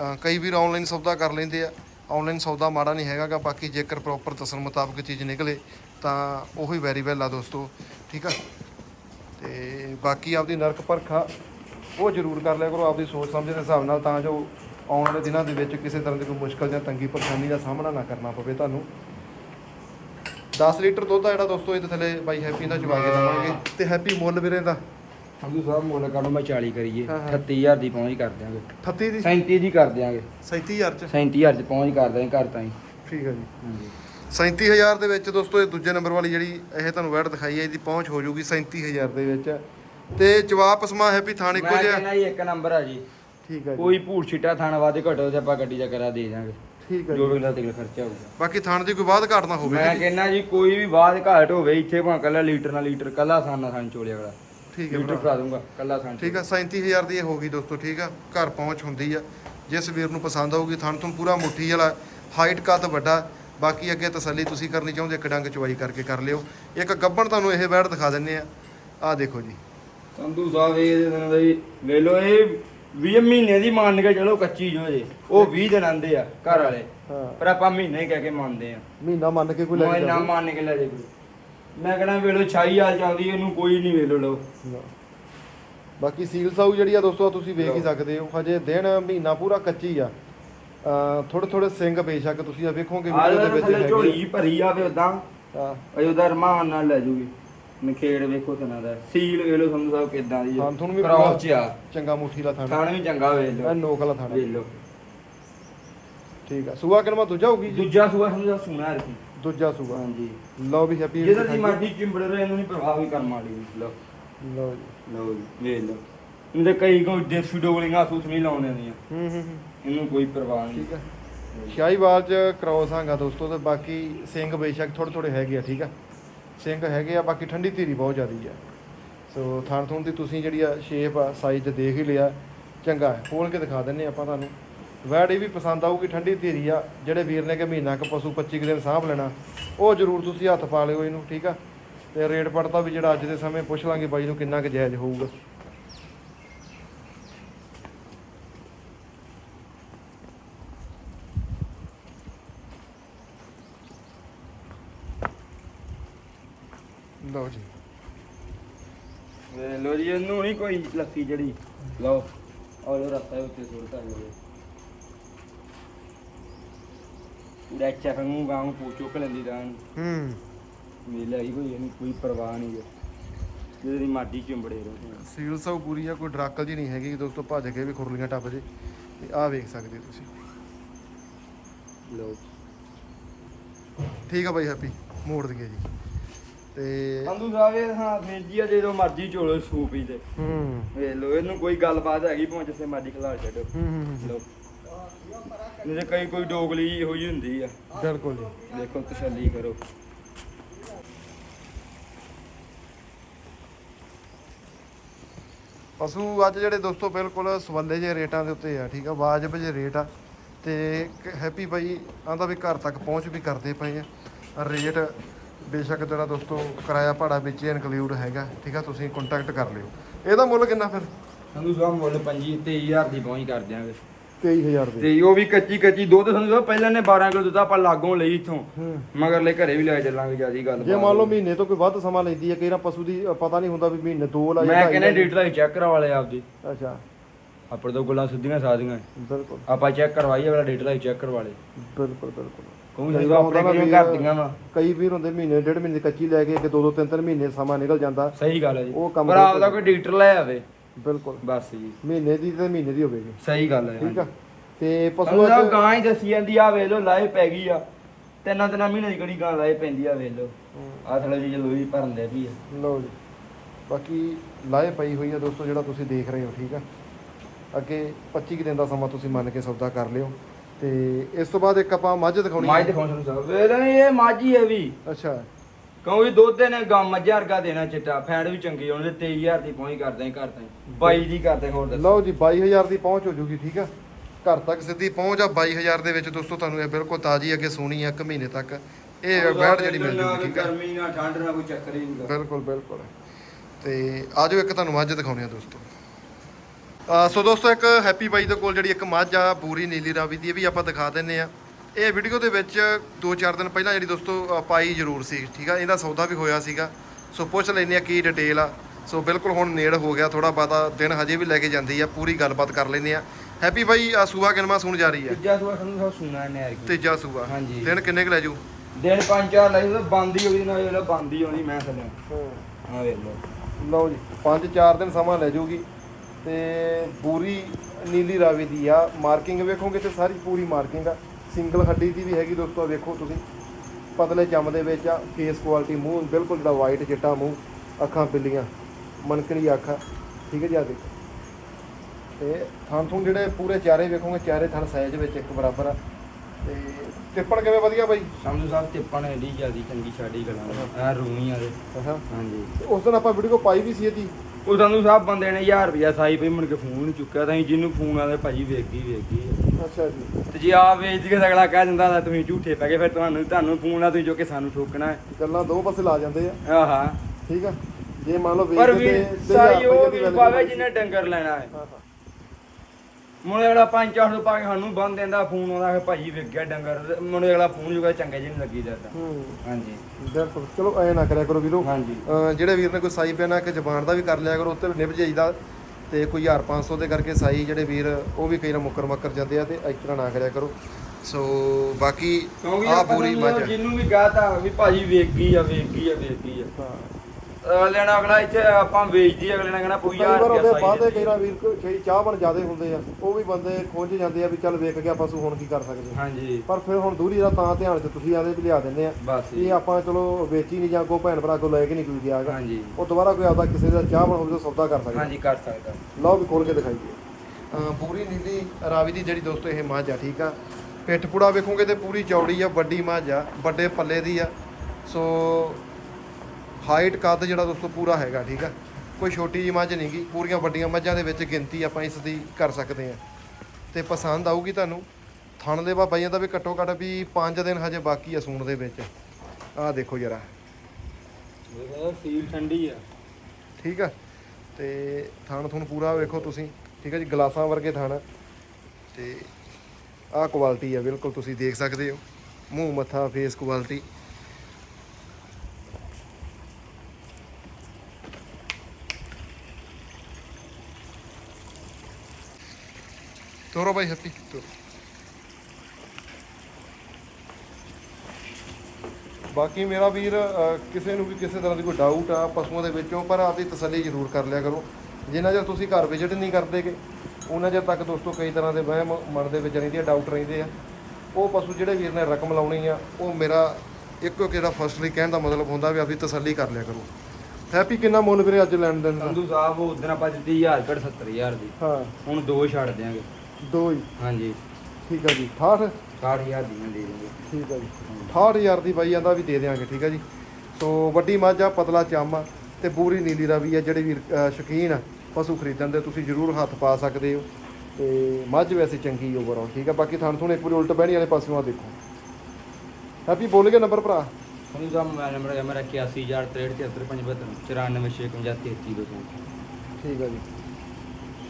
Speaker 1: ਅਹ ਕਈ ਵੀਰ ਆਨਲਾਈਨ ਸੌਦਾ ਕਰ ਲੈਂਦੇ ਆ। ਆਨਲਾਈਨ ਸੌਦਾ ਮਾੜਾ ਨਹੀਂ ਹੈਗਾਗਾ ਬਾਕੀ ਜੇਕਰ ਪ੍ਰੋਪਰ ਦੱਸਣ ਮੁਤਾਬਕ ਚੀਜ਼ ਨਿਕਲੇ ਤਾਂ ਉਹੀ ਵੈਰੀ ਵੈਲ ਆ ਦੋਸਤੋ ਠੀਕ ਆ? ਤੇ ਬਾਕੀ ਆਪਦੀ ਨਰਕ ਪਰਖਾ ਉਹ ਜ਼ਰੂਰ ਕਰ ਲਿਆ ਕਰੋ ਆਪਦੀ ਸੋਚ ਸਮਝ ਦੇ ਹਿਸਾਬ ਨਾਲ ਤਾਂ ਜੋ ਆਉਣ ਵਾਲੇ ਦਿਨਾਂ ਦੇ ਵਿੱਚ ਕਿਸੇ ਤਰ੍ਹਾਂ ਦੀ ਕੋਈ ਮੁਸ਼ਕਲ ਜਾਂ ਤੰਗੀ ਪਰੇਸ਼ਾਨੀ ਦਾ ਸਾਹਮਣਾ ਨਾ ਕਰਨਾ ਪਵੇ ਤੁਹਾਨੂੰ। 10 ਲੀਟਰ ਦੁੱਧ ਆ ਜਿਹੜਾ ਦੋਸਤੋ ਇਹਦੇ ਥੱਲੇ ਬਾਈ ਹੈਪੀ ਦਾ ਚਵਾ ਕੇ ਦਵਾਂਗੇ। ਤੇ ਹੈਪੀ ਮੁੱਲ ਵੀਰੇ ਦਾ?
Speaker 2: ਸੰਧੂ ਸਾਹਿਬ ਮੁੱਲ ਕਰੋ ਮੈਂ 40 ਕਰੀਏ।
Speaker 1: ਹਾਂ, ਹਾਂ।
Speaker 2: 38000 ਦੀ ਪਹੁੰਚ ਕਰ ਦਿਆਂਗੇ।
Speaker 1: 38 ਦੀ?
Speaker 2: 37 ਦੀ ਕਰ ਦਿਆਂਗੇ।
Speaker 1: 37000 ਚ?
Speaker 2: 37000 ਚ ਪਹੁੰਚ ਕਰ ਦਿਆਂਗੇ ਘਰ ਤਾਂ ਹੀ
Speaker 1: ਠੀਕ ਹੈ ਜੀ।
Speaker 2: ਹਾਂਜੀ।
Speaker 1: 37000 ਦੇ ਵਿੱਚ ਦੋਸਤੋ ਇਹ ਦੂਜੇ ਨੰਬਰ ਵਾਲੀ ਜਿਹੜੀ ਇਹ ਤੁਹਾਨੂੰ ਵੈਟ ਦਿਖਾਈ ਹੈ ਇਹਦੀ ਪਹੁੰਚ ਹੋ ਜਾਊਗੀ 37000 ਦੇ ਵਿੱਚ। ਤੇ ਜਵਾਬ ਪਸਮਾ ਹੈਪੀ ਥਾਣ ਇੱਕੋ
Speaker 2: ਮੈਂ
Speaker 1: ਜਿਹਾ
Speaker 2: ਕਹਿੰਦਾ ਜੀ ਇੱਕ ਨੰਬਰ ਆ ਜੀ।
Speaker 1: ਠੀਕ ਹੈ ਜੀ।
Speaker 2: ਕੋਈ ਭੂੜ ਛਿੱਟਾ ਥਾਣਾ ਵਾਦੇ ਘਟੋ ਤੇ ਆਪਾਂ ਗੱਡੀ ਦਾ ਕਰਾ ਦੇ ਦਾਂਗੇ
Speaker 1: ਠੀਕ ਹੈ
Speaker 2: ਜੋ।
Speaker 1: ਜੀ
Speaker 2: ਵੀ ਦਾ ਤੇਲ ਖਰਚਾ ਹੋਊਗਾ।
Speaker 1: ਬਾਕੀ ਥਾਣ ਦੀ ਕੋਈ ਬਾਤ ਘਾਟ ਨਾ ਹੋਵੇ
Speaker 2: ਮੈਂ ਕਹਿੰਦਾ ਜੀ ਕੋਈ ਵੀ ਬਾਦ ਘਾਟ ਹੋਵੇ ਇੱਥੇ ਭਾਂ ਕੱਲਾ ਲੀਟਰ ਨਾਲ ਲੀਟਰ ਕੱਲਾ ਸਾਨਾ ਸਾਨ ਚੋਲੇ ਅਗਲਾ
Speaker 1: ਠੀਕ ਹੈ
Speaker 2: ਲੀਟਰ
Speaker 1: ਭਰਾ।
Speaker 2: ਦੂੰਗਾ ਕੱਲਾ ਸਾਨ
Speaker 1: ਠੀਕ ਆ 37000 ਦੀ ਇਹ ਹੋ ਗਈ ਦੋਸਤੋ ਠੀਕ ਆ। ਘਰ ਪਹੁੰਚ ਹੁੰਦੀ ਆ। ਜਿਸ ਵੀਰ ਨੂੰ ਪਸੰਦ ਆਊਗੀ ਥਣ ਤੋਂ ਪੂਰਾ ਮੁੱਠੀ ਵਾਲਾ ਹਾਈਟ ਕੱਦ ਵੱਡਾ। ਬਾਕੀ ਅੱਗੇ ਤਸੱਲੀ ਤੁਸੀਂ ਕਰਨੀ ਚਾਹੁੰਦੇ ਇੱਕ ਡੰਗ ਚਵਾਈ ਕਰਕੇ ਕਰ ਲਿਓ। ਇੱਕ ਗੱਬਣ ਤੁਹਾਨੂੰ ਇਹ ਬੈਡ ਦਿਖਾ ਦਿੰਨੇ ਆ। ਆ ਦੇਖੋ ਜੀ।
Speaker 2: ਸੰਧੂ ਸਾਹਿਬ ਇਹ ਦਿਨ ਦਾ ਜੀ ਵੇਲੋ ਇਹ 20 ਮਹੀਨੇ ਦੀ ਮੰਨ ਕੇ ਚਲੋ ਕੱਚੀ ਜੋ ਜੇ ਉਹ 20 ਦਿਨ ਆਂਦੇ ਆ ਘਰ ਵਾਲੇ।
Speaker 1: ਹਾਂ।
Speaker 2: ਪਰ ਆਪਾਂ ਮਹੀਨੇ ਕਹਿ ਕੇ ਮੰਨਦੇ ਆ।
Speaker 1: ਮਹੀਨਾ ਮੰਨ ਕੇ ਕੋਈ ਲੈ
Speaker 2: ਮੈਂ
Speaker 1: ਕੇ
Speaker 2: ਨਾ
Speaker 1: ਜਾਵੇ
Speaker 2: ਮੰਨ ਕੇ ਲੈ ਜੇ ਕੋਈ ਮੈਂ ਕਹਣਾ ਵੇਲੋ ਛਾਈ ਹਾਲ ਚੱਲਦੀ ਇਹਨੂੰ ਕੋਈ ਨਹੀਂ ਵੇਲੋ
Speaker 1: ਨਾ। ਬਾਕੀ ਸੀਲ ਸਾਊ ਜਿਹੜੀ ਆ ਦੋਸਤੋ ਤੁਸੀਂ ਵੇਖ ਹੀ ਸਕਦੇ ਹੋ। ਹਜੇ ਦਿਨ ਮਹੀਨਾ ਪੂਰਾ ਕੱਚੀ ਆ। ਥੋੜੇ ਥੋੜੇ ਸਿੰਘ ਬੇਸ਼ੱਕ ਤੁਸੀਂ ਆ ਵੇਖੋਗੇ ਵੀਡੀਓ ਦੇ ਵਿੱਚ ਹੈਗੇ
Speaker 2: ਝੋਲੀ ਭਰੀ ਆਵੇ ਉਦਾਂ
Speaker 1: ਹਾਂ।
Speaker 2: ਅਯੋਧਾ ਰਮਾਨ ਨਾਲ ਲੈ ਜੂਗੀ। ਨਖੇੜ ਵੇਖੋ ਤਨਾ ਦਾ ਸੀਲ ਵੇਲੋ ਸੰਧੂ ਸਾਹਿਬ ਕਿਦਾਂ ਦੀ
Speaker 1: ਹਾਂ, ਤੁਹਾਨੂੰ ਵੀ
Speaker 2: ਕ੍ਰੌਸ ਚ ਆ
Speaker 1: ਚੰਗਾ ਮੁੱਠੀ ਲਾ ਥਾਣਾ
Speaker 2: ਵੀ ਚੰਗਾ ਵੇਖ
Speaker 1: ਇਹ
Speaker 2: ਲਓ।
Speaker 1: ਨੋਕ ਵਾਲਾ ਥਾਣਾ।
Speaker 2: ਵੇਖ ਲਓ।
Speaker 1: ਠੀਕ ਆ। ਸੂਆ ਕਿਨਮਾ ਦੂਜਾ ਹੋਊਗੀ
Speaker 2: ਦੂਜਾ ਸੂਆ ਸੰਧੂ ਸਾਹਿਬ ਸੁਣਾ ਰਖੀ
Speaker 1: ਦੂਜਾ ਸੂਆ
Speaker 2: ਹਾਂਜੀ।
Speaker 1: ਲਓ ਵੀ ਹੈਪੀ
Speaker 2: ਜਿਹਦਾ ਦੀ ਮਰਜ਼ੀ ਚਿੰਬੜ ਰਹੇ ਇਹਨੂੰ ਨਹੀਂ ਪ੍ਰਭਾਵ ਵੀ ਕਰਨ ਵਾਲੀ ਲਓ।
Speaker 1: ਲਓ ਜੀ।
Speaker 2: ਲਓ ਜੀ ਵੇਖ ਲਓ। ਇਹਦੇ ਕਈ ਕੋਈ ਦੇਸੀ ਡੋਗਲੀਆਂ ਸੂਸ ਨਹੀਂ ਲਾਉਣੇ ਦੀਆਂ
Speaker 1: ਹੂੰ ਹੂੰ ਹੂੰ।
Speaker 2: ਇਹਨੂੰ ਕੋਈ ਪਰਵਾਹ ਨਹੀਂ।
Speaker 1: ਠੀਕ ਆ। ਸ਼ਾਹੀਵਾਲ ਚ ਕ੍ਰੋਸ ਹਾਂਗਾ ਦੋਸਤੋ ਤੇ ਬਾਕੀ ਸਿੰਘ ਬੇਸ਼ੱਕ ਥੋੜੇ ਥੋੜੇ ਹੈਗੇ ਆ ਠੀਕ ਆ। ਸਿੰਘ ਹੈਗੇ ਆ ਬਾਕੀ ਠੰਡੀ ਧੀਰੀ ਬਹੁਤ ਜ਼ਿਆਦੀ ਆ। ਸੋ ਥਾਣ ਥੂਣ ਦੀ ਤੁਸੀਂ ਜਿਹੜੀ ਆ ਸ਼ੇਪ ਆ ਸਾਈਜ਼ ਦੇਖ ਹੀ ਲਿਆ। ਚੰਗਾ ਹੈ। ਖੋਲ ਕੇ ਦਿਖਾ ਦਿੰਨੇ ਆਪਾਂ ਤੁਹਾਨੂੰ। ਵੈੜ ਇਹ ਵੀ ਪਸੰਦ ਆਊਗੀ ਠੰਡੀ ਧੀਰੀ ਆ, ਜਿਹੜੇ ਵੀਰ ਨੇ ਕਿ ਮਹੀਨਾ ਕ ਪਸ਼ੂ 25 ਦਿਨ ਸਾਂਭ ਲੈਣਾ, ਉਹ ਜ਼ਰੂਰ ਤੁਸੀਂ ਹੱਥ ਪਾ ਲਿਓ ਇਹਨੂੰ, ਠੀਕ ਆ? ਤੇ ਰੇਟ ਪੜਤਾ ਵੀ ਜਿਹੜਾ ਅੱਜ ਦੇ ਸਮੇਂ ਪੁੱਛ ਲਾਂਗੇ ਬਾਈ ਨੂੰ ਕਿੰਨਾ ਕੁ ਜਾਇਜ਼ ਹੋਊਗਾ। ਲਓ ਜੀ।
Speaker 2: ਵੇਖ ਲਓ ਜੀ, ਇਹਨੂੰ ਨਹੀਂ ਕੋਈ ਲੱਸੀ ਜਿਹੜੀ। ਲਓ। ਔਰ ਰਸਤਾ ਉੱਤੇ ਸੁੱਟਦਾ ਜੀ ਚਕੰਗੂ ਗਾਉਂ ਪੂ ਚੁੱਕ ਲੈਂਦੀ ਤਾਂ
Speaker 1: ਹੂੰ।
Speaker 2: ਮੇਲੇ ਆਈ ਕੋਈ ਇਹਨੂੰ ਕੋਈ ਪਰਵਾਹ ਨਹੀਂ ਜੇ ਜਿਹੜੀ ਮਾਡੀ ਚਿੰਬੜੇ ਰੋ
Speaker 1: ਸੀਲ ਸੌ ਪੂਰੀ ਆ ਕੋਈ ਡਰਾਕਲ ਜੀ ਨਹੀਂ ਹੈਗੀ ਦੋਸਤੋ ਭੱਜ ਕੇ ਵੀ ਖੁਰਲੀਆਂ ਟੱਪ ਜੇ। ਤੇ ਆਹ ਵੇਖ ਸਕਦੇ ਹੋ ਤੁਸੀਂ।
Speaker 2: ਲਓ।
Speaker 1: ਠੀਕ ਆ ਬਾਈ ਹੈਪੀ ਮੋੜ ਦਈਏ ਜੀ। ਤੇ
Speaker 2: ਸਾਹਿਬ ਇਹ ਹਾਂ ਫੇਜੀ ਆ ਜਦੋਂ ਮਰਜ਼ੀ ਚੋਲੋ ਸੂਪ ਹੀ ਤੇ
Speaker 1: ਹੂੰ।
Speaker 2: ਵੇਖ ਲਓ ਇਹਨੂੰ ਕੋਈ ਗੱਲਬਾਤ ਹੈਗੀ ਭਾਵੇਂ ਜਿੱਥੇ ਮਰਜ਼ੀ ਖਿਲਾਰ ਛੱਡੋ।
Speaker 1: ਹੂੰ ਹੂੰ, ਹੂੰ।
Speaker 2: ਲਓ। ਨਹੀਂ ਤੇ ਕਈ ਕੋਈ ਡੋਗਲੀ ਇਹੋ ਜਿਹੀ ਹੁੰਦੀ ਆ।
Speaker 1: ਬਿਲਕੁਲ ਜੀ।
Speaker 2: ਦੇਖੋ ਤਸੱਲੀ ਕਰੋ।
Speaker 1: ਪਸ਼ੂ ਅੱਜ ਜਿਹੜੇ ਦੋਸਤੋ ਬਿਲਕੁਲ ਸਵੱਲੇ ਜੇ ਰੇਟਾਂ ਦੇ ਉੱਤੇ ਆ ਠੀਕ ਆ? ਵਾਜਬ ਜੇ ਰੇਟ ਆ। ਤੇ ਹੈਪੀ ਬਾਈ ਆਂਦਾ ਵੀ ਘਰ ਤੱਕ ਪਹੁੰਚ ਵੀ ਕਰਦੇ ਪਏ ਆ। ਰੇਟ ਬੇਸ਼ੱਕ ਤੇਰਾ ਦੋਸਤੋ ਕਿਰਾਇਆ ਭਾੜਾ ਵਿੱਚ ਇਨਕਲੂਡ ਹੈਗਾ ਠੀਕ ਆ? ਤੁਸੀਂ ਕੰਟੈਕਟ ਕਰ ਲਿਓ। ਇਹਦਾ ਮੁੱਲ ਕਿੰਨਾ ਫਿਰ?
Speaker 2: ਸੰਧੂ ਸਾਹਿਬ ਮੁੱਲ 25 23000 ਦੀ ਪਹੁੰਚ ਕਰ ਦਿਆਂਗੇ।
Speaker 1: 23000 ਦੇ।
Speaker 2: ਤੇ ਉਹ ਵੀ ਕੱਚੀ ਕੱਚੀ ਦੁੱਧ ਸੰਧੂ ਸਾਹਿਬ ਪਹਿਲਾਂ ਨੇ 12 ਕਿਲੋ ਦੁੱਧ ਆਪਾਂ ਲਾਗੋਂ ਲਈ ਇੱਥੋਂ।
Speaker 1: ਹੂੰ।
Speaker 2: ਮਗਰਲੇ ਘਰੇ ਵੀ ਲੈ ਚੱਲਾਂਗੇ ਜਿਆਦੀ ਗੱਲ
Speaker 1: ਜੇ ਮੰਨ ਲਓ ਮਹੀਨੇ ਤੋਂ ਕੋਈ ਵੱਧ ਸਮਾਂ ਲੈਂਦੀ ਹੈ ਕਈ ਵਾਰ ਪਸ਼ੂ ਦੀ ਅ, ਪਤਾ ਨਹੀਂ ਹੁੰਦਾ ਵੀ ਮਹੀਨੇ ਦੋ ਲਾ
Speaker 2: ਮੈਂ ਕਹਿੰਦਾ
Speaker 1: ਲਾ।
Speaker 2: ਡੀਟਰ ਚੈੱਕ ਕਰਵਾ ਲਿਆ ਆਪਦੀ।
Speaker 1: ਅੱਛਾ।
Speaker 2: ਆਪਣੇ ਤੋਂ ਗੱਲਾਂ ਸਿੱਧੀਆਂ ਸਾਦੀਆਂ
Speaker 1: ਬਿਲਕੁਲ।
Speaker 2: ਆਪਾਂ ਚੈੱਕ ਕਰਵਾਈਏ ਵਾਲਾ ਡੀਟਰ ਚੈੱਕ ਕਰਵਾ ਲੇ
Speaker 1: ਬਿਲਕੁਲ ਬਿਲਕੁਲ।
Speaker 2: ਕਹੂੰ ਸਾਹਿਬ ਆਪਣੇ ਕਿਵੇਂ ਕਰਦੀਆਂ ਵਾ।
Speaker 1: ਕਈ ਵੀਰ ਹੁੰਦੇ ਮਹੀਨੇ ਡੇਢ ਮਹੀਨੇ ਦੀ ਕੱਚੀ ਲੈ ਕੇ ਕਿ ਦੋ ਦੋ ਤਿੰਨ ਤਿੰਨ ਮਹੀਨੇ ਸਮਾਂ ਨਿਕਲ ਜਾਂਦਾ।
Speaker 2: ਸਹੀ ਗੱਲ ਹੈ ਜੀ।
Speaker 1: ਉਹ ਕੰਮ
Speaker 2: ਪਰ ਆਪਦਾ ਕੋਈ ਡੀਟਰ ਲੈ ਆਵੇ।
Speaker 1: ਬਿਲਕੁਲ।
Speaker 2: ਬਸ ਜੀ।
Speaker 1: ਮਹੀਨੇ ਦੀ ਤੇ ਮਹੀਨੇ ਦੀ ਹੋਵੇਗੀ
Speaker 2: ਸਹੀ ਗੱਲ ਹੈ
Speaker 1: ਠੀਕ ਆ? ਤੇ
Speaker 2: ਪਸ਼ੂ
Speaker 1: ਅੱਜ
Speaker 2: ਗਾਂ ਹੀ ਦੱਸੀ ਜਾਂਦੀ ਆ ਵੇਖ ਲੋ ਲਾਏ ਪੈ ਗਈ ਆ। ਤਿੰਨਾਂ ਤਿੰਨਾਂ ਮਹੀਨੇ ਦੀ ਕਿਹੜੀ ਗਾਂ ਲਾਏ ਪੈਂਦੀ ਆ ਵੇਖ ਲੋ ਆ ਥਲੇ ਜੀ ਲੋਈ ਭਰਨ ਦੇ ਵੀ ਆ।
Speaker 1: ਲਓ ਜੀ। ਬਾਕੀ ਲਾਏ ਪਈ ਹੋਈ ਆ ਦੋਸਤੋ ਜਿਹੜਾ ਤੁਸੀਂ ਦੇਖ ਰਹੇ ਹੋ ਠੀਕ ਆ? ਅੱਗੇ 25 ਕੁ ਦਿਨ ਦਾ ਸਮਾਂ ਤੁਸੀਂ ਮੰਨ ਕੇ ਸੌਦਾ ਕਰ ਲਿਓ। ਤੇ ਇਸ ਤੋਂ ਬਾਅਦ ਇੱਕ ਆਪਾਂ ਮੱਝ ਦਿਖਾਉਣੀ
Speaker 2: ਮਾਝ ਦਿਖਾਉਂ ਤੁਹਾਨੂੰ ਸਾਹਿਬ ਲੋ ਇਹ ਮਾਝੀ ਹੈ ਵੀ।
Speaker 1: ਅੱਛਾ।
Speaker 2: ਕਿਉਂਕਿ ਦੁੱਧ ਨੇ ਗਾਂ ਮੱਝਾਂ ਵਰਗਾ ਦੇਣਾ ਚਿੱਟਾ ਫੈਟ ਵੀ ਚੰਗੀ ਉਹਨੇ 23000 ਦੀ ਪਹੁੰਚ ਕਰਦੇ ਹੀ ਕਰਦੇ 22 ਦੀ ਕਰਦੇ ਹੋਰ ਦੱਸੋ।
Speaker 1: ਲਓ ਜੀ 22000 ਦੀ ਪਹੁੰਚ ਹੋ ਜੂਗੀ ਠੀਕ ਆ? ਘਰ ਤੱਕ ਸਿੱਧੀ ਪਹੁੰਚ ਆ 22000 ਦੇ ਵਿੱਚ ਦੋਸਤੋ ਤੁਹਾਨੂੰ ਇਹ ਬਿਲਕੁਲ ਤਾਜ਼ੀ ਅੱਗੇ ਸੋਣੀ ਆ ਇੱਕ ਮਹੀਨੇ ਤੱਕ। ਇਹ ਬੈਠ ਜਿਹੜੀ ਮਿਲ
Speaker 2: ਨਾ
Speaker 1: ਜੂਗੀ ਠੀਕ ਆ?
Speaker 2: ਗਰਮੀ ਨਾ ਠੰਡ ਨਾ ਕੋਈ ਚੱਕਰ ਹੀ ਨਹੀਂ
Speaker 1: ਬਿਲਕੁਲ ਬਿਲਕੁਲ। ਤੇ ਆਜੋ ਇੱਕ ਤੁਹਾਨੂੰ ਮੱਝ ਦਿਖਾਉਣੀ ਆ ਦੋਸਤੋ। ਸੋ ਦੋਸਤੋ ਇੱਕ ਹੈਪੀ ਬਾਈ ਦੇ ਕੋਲ ਜਿਹੜੀ ਇੱਕ ਮੱਝ ਆ ਪੂਰੀ ਨੀਲੀ ਰਾਵੀ ਦੀ ਇਹ ਵੀ ਆਪਾਂ ਦਿਖਾ ਦਿੰਨੇ ਆ। ਇਹ ਵੀਡੀਓ ਦੇ ਵਿੱਚ 2-4 ਦਿਨ ਪਹਿਲਾਂ ਜਿਹੜੀ ਦੋਸਤੋ ਪਾਈ ਜ਼ਰੂਰ ਸੀ ਠੀਕ ਆ? ਇਹਦਾ ਸੌਦਾ ਵੀ ਹੋਇਆ ਸੀਗਾ। ਸੋ ਪੁੱਛ ਲੈਨੇ ਆ ਕੀ ਡਿਟੇਲ ਆ। ਸੋ ਬਿਲਕੁਲ ਹੁਣ ਨੇੜ ਹੋ ਗਿਆ ਥੋੜਾ ਬਾਤਾ ਦਿਨ ਹਜੇ ਵੀ ਲੈ ਕੇ ਜਾਂਦੀ ਆ ਪੂਰੀ ਗੱਲਬਾਤ ਕਰ ਲੈਨੇ ਆ। ਹੈਪੀ ਬਾਈ ਆ ਸੂਆ ਕਿਨਮਾ ਸੁਣ ਜਾ ਰਹੀ ਆ?
Speaker 2: ਤੀਜਾ ਸੂਆ ਸਾਨੂੰ ਸਭ ਸੁਣਾ ਨੇ ਯਾਰ
Speaker 1: ਤੀਜਾ ਸੂਆ।
Speaker 2: ਹਾਂਜੀ।
Speaker 1: ਦਿਨ ਕਿੰਨੇ ਕੁ ਲੈ ਜੂ?
Speaker 2: ਦਿਨ ਪੰਜ ਚਾਰ ਲਈ ਉਹ ਬੰਦ ਹੀ ਹੋਈ ਨਾ ਇਹ ਬੰਦ ਹੀ ਹੋਣੀ ਮੈਂ ਥੱਲੇ। ਆ ਵੇਖ ਲੋ
Speaker 1: ਲਓ ਜੀ 5-4 ਦਿਨ ਸਮਾਂ ਲੈ ਜਾਊਗੀ ਤੇ ਪੂਰੀ ਨੀਲੀ ਰਾਵੀ ਦੀ ਆ। ਮਾਰਕਿੰਗ ਵੇਖੋਗੇ ਤੇ ਸਾਰੀ ਪੂਰੀ ਮਾਰਕਿੰਗ ਆ। ਸਿੰਗਲ ਹੱਡੀ ਦੀ ਵੀ ਹੈਗੀ ਦੋਸਤੋ ਵੇਖੋ ਤੁਸੀਂ। ਪਤਲੇ ਚਮ ਦੇ ਵਿੱਚ ਆ ਫੇਸ ਕੁਆਲਿਟੀ ਮੂੰਹ ਬਿਲਕੁਲ ਜਿਹੜਾ ਵਾਈਟ ਚਿੱਟਾ ਮੂੰਹ ਅੱਖਾਂ ਪਿੱਲੀਆਂ ਮਨਕਣੀ ਅੱਖ ਠੀਕ ਹੈ ਜੀ ਆ ਦੇਖੋ। ਤੇ ਥਣ ਥੁਣ ਜਿਹੜੇ ਪੂਰੇ ਚਾਰੇ ਵੇਖੋਗੇ ਚਾਰੇ ਥਣ ਸਾਈਜ਼ ਵਿੱਚ ਇੱਕ ਬਰਾਬਰ ਆ। ਤੇ ਟਿੱਪਣ ਕਿਵੇਂ ਵਧੀਆ ਬਾਈ?
Speaker 2: ਸਮਝੋ ਸਾਹਿਬ ਟਿੱਪਾਂ ਨੇ ਏਡੀ ਜਿਆਦੀ ਚੰਗੀ ਛਾੜੀ ਗੱਲਾਂ ਆ ਰੂਮੀਆਂ ਦੇ ਹਾਂਜੀ।
Speaker 1: ਉਸ ਦਿਨ ਆਪਾਂ ਵੀਡੀਓ ਪਾਈ ਵੀ ਸੀ ਇਹਦੀ।
Speaker 2: ਉਹ ਸਾਨੂੰ ਸਾਹਿਬ ਬੰਦੇ ਨੇ 1000 ਰੁਪਿਆ ਸਾਈ ਪਈ ਮੁੜ ਕੇ ਫੋਨ ਚੁੱਕਿਆ ਤਾਂ ਅਸੀਂ ਜਿਹਨੂੰ ਫੋਨ ਆਵੇ ਭਾਜੀ ਵੇਖ ਵੇਖ
Speaker 1: ਅੱਛਾ ਜੀ।
Speaker 2: ਤੇ ਜੇ ਆ ਵੇਚ ਕੇ ਅਗਲਾ ਕਹਿ ਦਿੰਦਾ ਤਾਂ ਤੁਸੀਂ ਝੂਠੇ ਪੈ ਗਏ ਫਿਰ ਤੁਹਾਨੂੰ ਤੁਹਾਨੂੰ ਫੋਨ ਆ ਤੁਸੀਂ ਜੋ ਕਿ ਸਾਨੂੰ ਠੋਕਣਾ ਹੈ।
Speaker 1: ਗੱਲਾਂ ਦੋ ਪਾਸੇ ਲਾ ਜਾਂਦੇ ਆ।
Speaker 2: ਆਹਾ।
Speaker 1: ਠੀਕ ਆ? ਜੇ ਮੰਨ ਲਓ
Speaker 2: ਪਰ
Speaker 1: ਵੇਚਦੇ
Speaker 2: ਵੀ
Speaker 1: ਤੇ- ਤੇ
Speaker 2: ਸਾਈ ਉਹ
Speaker 1: ਦੀ
Speaker 2: ਵੀ ਪਾਵੇ। ਜਿਹਨੇ ਡੰਗਰ ਲੈਣਾ ਹੈ।
Speaker 1: ਹਾਂ, ਹਾਂ।
Speaker 2: ਮੁੰਡੇ ਅਗਲਾ 5-400 ਪਾ ਕੇ ਸਾਨੂੰ ਬੰਦ ਦਿੰਦਾ ਫੋਨ ਆਉਂਦਾ ਕਿ ਭਾਜੀ ਵਿਕ ਗਿਆ ਡੰਗਰ। ਮੁੰਡੇ ਅਗਲਾ ਫੋਨ ਜੂਗਾ ਚੰਗੇ ਜਿਹੇ ਨਹੀਂ ਲੱਗੀ ਜਾਂਦਾ।
Speaker 1: ਹੂੰ।
Speaker 2: ਹਾਂਜੀ।
Speaker 1: ਬਿਲਕੁਲ। ਚਲੋ ਐ ਨਾ ਕਰਿਆ ਕਰੋ ਵੀਰੋ।
Speaker 2: ਹਾਂਜੀ।
Speaker 1: ਅਹ ਜਿਹੜੇ ਵੀਰ ਨੇ ਕੋਈ ਸਾਈ ਪੈਣਾ ਕਿ ਜ਼ਬਾਨ ਦਾ ਵੀ ਕਰ ਲਿਆ ਕਰੋ ਉੱਤੇ ਨਿਭ ਜਾਈਦਾ। ਤੇ ਕੋਈ 1500 ਦੇ ਕਰਕੇ ਸਾਈ ਜਿਹੜੇ ਵੀਰ ਉਹ ਵੀ ਕਈ ਵਾਰ ਮੁੱਕਰ ਮੱਕਰ ਜਾਂਦੇ ਆ ਤੇ ਇਸ ਤਰ੍ਹਾਂ ਨਾ ਕਰਿਆ ਕਰੋ। ਸੋ ਬਾਕੀ
Speaker 2: ਕਿਉਂਕਿ
Speaker 1: ਆ
Speaker 2: ਆਪਾਂ
Speaker 1: ਪੂਰੀ
Speaker 2: ਨੂੰ
Speaker 1: ਮੱਝ।
Speaker 2: ਜਿਹਨੂੰ ਵੀ ਕਹਤਾ ਵੀ ਭਾਜੀ ਵੇਖ ਗਈ ਆ ਵੇਖ ਗਈ ਆ ਵੇਖ ਗਈ ਆ।
Speaker 1: ਹਾਂ।
Speaker 2: ਅਗਲੇ ਨਾਲ ਅਗਲਾ ਇੱਥੇ ਆਪਾਂ ਵੇਚਦੀ ਅਗਲੇ ਨਾਲ ਕਹਿਣਾ ਕੋਈ
Speaker 1: ਕਈ ਵਾਰ ਉਹਦੇ ਬਾਅਦ ਕਈ ਵਾਰ ਵੀਰ ਕੋ- ਕਈ ਚਾਹਵਣ ਜ਼ਿਆਦੇ ਹੁੰਦੇ ਆ ਉਹ ਵੀ ਬੰਦੇ ਖੁੰਝ ਜਾਂਦੇ ਆ ਵੀ ਚੱਲ ਵੇਖ ਗਿਆ ਪਸ਼ੂ ਹੁਣ ਕੀ ਕਰ ਸਕਦੇ।
Speaker 2: ਹਾਂਜੀ।
Speaker 1: ਪਰ ਫਿਰ ਹੁਣ ਦੂਰੀ ਦਾ ਤਾਂ ਧਿਆਨ ਚ ਤੁਸੀਂ ਆਦੇ ਵੀ ਲਿਆ ਦਿੰਦੇ ਆ ਇਹ ਆਪਾਂ ਚਲੋ ਵੇਚੀ ਨਹੀਂ ਜਾਂ ਕੋ ਭੈਣ ਭਰਾ ਕੋ ਲੈ ਕੇ ਨਹੀਂ ਕੋਈ ਗਿਆ ਹੈਗਾ
Speaker 2: ਹਾਂਜੀ।
Speaker 1: ਉਹ ਦੁਬਾਰਾ ਕੋਈ ਆਪਦਾ ਕਿਸੇ ਦਾ ਚਾਹਵਣ ਹੋਵੇ ਤਾਂ ਸੌਦਾ ਕਰ ਸਕਦਾ।
Speaker 2: ਹਾਂਜੀ ਕਰ ਸਕਦਾ।
Speaker 1: ਲਓ ਵੀ ਖੋਲ ਕੇ ਦਿਖਾਈਏ। ਪੂਰੀ ਨੀਲੀ ਰਾਵੀ ਦੀ ਜਿਹੜੀ ਦੋਸਤੋ ਇਹ ਮੱਝ ਆ ਠੀਕ ਆ? ਪਿੱਠ ਪੁੜਾ ਵੇਖੋਗੇ ਤੇ ਪੂਰੀ ਚੌੜੀ ਆ ਵੱਡੀ ਮੱਝ ਆ ਵੱਡੇ ਪੱਲੇ ਦੀ ਆ। ਸੋ ਹਾਈਟ ਕੱਦ ਜਿਹੜਾ ਦੋਸਤੋ ਪੂਰਾ ਹੈਗਾ ਠੀਕ ਆ? ਕੋਈ ਛੋਟੀ ਜਿਹੀ ਮੱਝ ਨਹੀਂ ਗੀ ਪੂਰੀਆਂ ਵੱਡੀਆਂ ਮੱਝਾਂ ਦੇ ਵਿੱਚ ਗਿਣਤੀ ਆਪਾਂ ਇਸ ਦੀ ਕਰ ਸਕਦੇ ਆ ਤੇ ਪਸੰਦ ਆਊਗੀ ਤੁਹਾਨੂੰ ਥਣ ਦੇ ਬਾਬਾਈਆਂ ਦਾ ਵੀ ਘੱਟੋ ਘੱਟ ਵੀ 5 ਦਿਨ ਹਜੇ ਬਾਕੀ ਆ ਸੂਣ ਦੇ ਵਿੱਚ। ਆਹ ਦੇਖੋ ਜਰਾ।
Speaker 2: ਸੀਲ ਠੰਡੀ ਆ।
Speaker 1: ਠੀਕ ਆ? ਤੇ ਥਣ ਥੁਣ ਪੂਰਾ ਵੇਖੋ ਤੁਸੀਂ ਠੀਕ ਹੈ ਜੀ? ਗਲਾਸਾਂ ਵਰਗੇ ਥਣ। ਤੇ ਆਹ ਕੁਆਲਿਟੀ ਆ ਬਿਲਕੁਲ ਤੁਸੀਂ ਦੇਖ ਸਕਦੇ ਹੋ। ਮੂੰਹ ਮੱਥਾ ਫੇਸ ਕੁਆਲਿਟੀ ਤੋਰੋ ਬਾਈ ਹੈਪੀ ਤੋਰੋ ਬਾਕੀ ਮੇਰਾ ਵੀਰ ਕਿਸੇ ਨੂੰ ਵੀ ਕਿਸੇ ਤਰ੍ਹਾਂ ਦੀ ਕੋਈ ਡਾਊਟ ਆ ਪਸ਼ੂਆਂ ਦੇ ਵਿੱਚੋਂ ਪਰ ਆਪਦੀ ਤਸੱਲੀ ਜ਼ਰੂਰ ਕਰ ਲਿਆ ਕਰੋ। ਜਿੰਨਾ ਚਿਰ ਤੁਸੀਂ ਘਰ ਵਿਜ਼ਿਟ ਨਹੀਂ ਕਰਦੇਗੇ ਉਹਨਾਂ ਚਿਰ ਤੱਕ ਦੋਸਤੋ ਕਈ ਤਰ੍ਹਾਂ ਦੇ ਵਹਿਮ ਮਨ ਦੇ ਵਿੱਚ ਰਹਿੰਦੇ ਆ ਡਾਊਟ ਰਹਿੰਦੇ ਆ। ਉਹ ਪਸ਼ੂ ਜਿਹੜੇ ਵੀਰ ਨੇ ਰਕਮ ਲਾਉਣੀ ਆ ਉਹ ਮੇਰਾ ਇੱਕੋ ਜਿਹੜਾ ਫਸਟਲੀ ਕਹਿਣ ਦਾ ਮਤਲਬ ਹੁੰਦਾ ਵੀ ਆਪਦੀ ਤਸੱਲੀ ਕਰ ਲਿਆ ਕਰੋ। ਹੈਪੀ ਕਿੰਨਾ ਮੁੱਲ ਵੀਰੇ ਅੱਜ ਲੈਣ ਦੇਣ ਦਾ?
Speaker 2: ਸੰਧੂ ਸਾਹਿਬ ਉਹ ਦਿਨ ਆਪਾਂ ਦਿੱਤੀ 1000 ਘੜ 70000 ਦੀ।
Speaker 1: ਹਾਂ।
Speaker 2: ਹੁਣ ਦੋ ਛੱਡ ਦਿਆਂਗੇ।
Speaker 1: ਦੋ ਹੀ?
Speaker 2: ਹਾਂਜੀ।
Speaker 1: ਠੀਕ ਆ ਜੀ 68
Speaker 2: 60000 ਦੀਆਂ ਦੇ ਦੇਂਗੇ
Speaker 1: ਠੀਕ ਆ ਜੀ। 68000 ਦੀ ਬਾਈ ਜਾਂਦਾ ਵੀ ਦੇ ਦਿਆਂਗੇ ਠੀਕ ਆ ਜੀ। ਸੋ ਵੱਡੀ ਮੱਝ ਆ ਪਤਲਾ ਚੰਮ ਆ ਤੇ ਪੂਰੀ ਨੀਲੀ ਰਾਵੀ ਆ ਜਿਹੜੇ ਵੀ ਸ਼ੌਕੀਨ ਆ ਪਸ਼ੂ ਖਰੀਦਣ ਦੇ ਤੁਸੀਂ ਜ਼ਰੂਰ ਹੱਥ ਪਾ ਸਕਦੇ ਹੋ। ਤੇ ਮੱਝ ਵੈਸੇ ਚੰਗੀ ਓਵਰਆਲ ਠੀਕ ਆ। ਬਾਕੀ ਥਣ ਥੁਣ ਇੱਕ ਵਾਰੀ ਉਲਟ ਬਹਿਣੀ ਵਾਲੇ ਪਾਸਿਓਂ ਆ ਦੇਖੋ। ਹੈਪੀ ਬੋਲ ਗਿਆ ਨੰਬਰ ਭਰਾ।
Speaker 2: ਸੰਧੂ ਸਾਹਿਬ ਮੋਬਾਈਲ ਨੰਬਰ ਹੈ ਮੇਰਾ 8163373575 94653 33
Speaker 1: ਠੀਕ ਹੈ ਜੀ।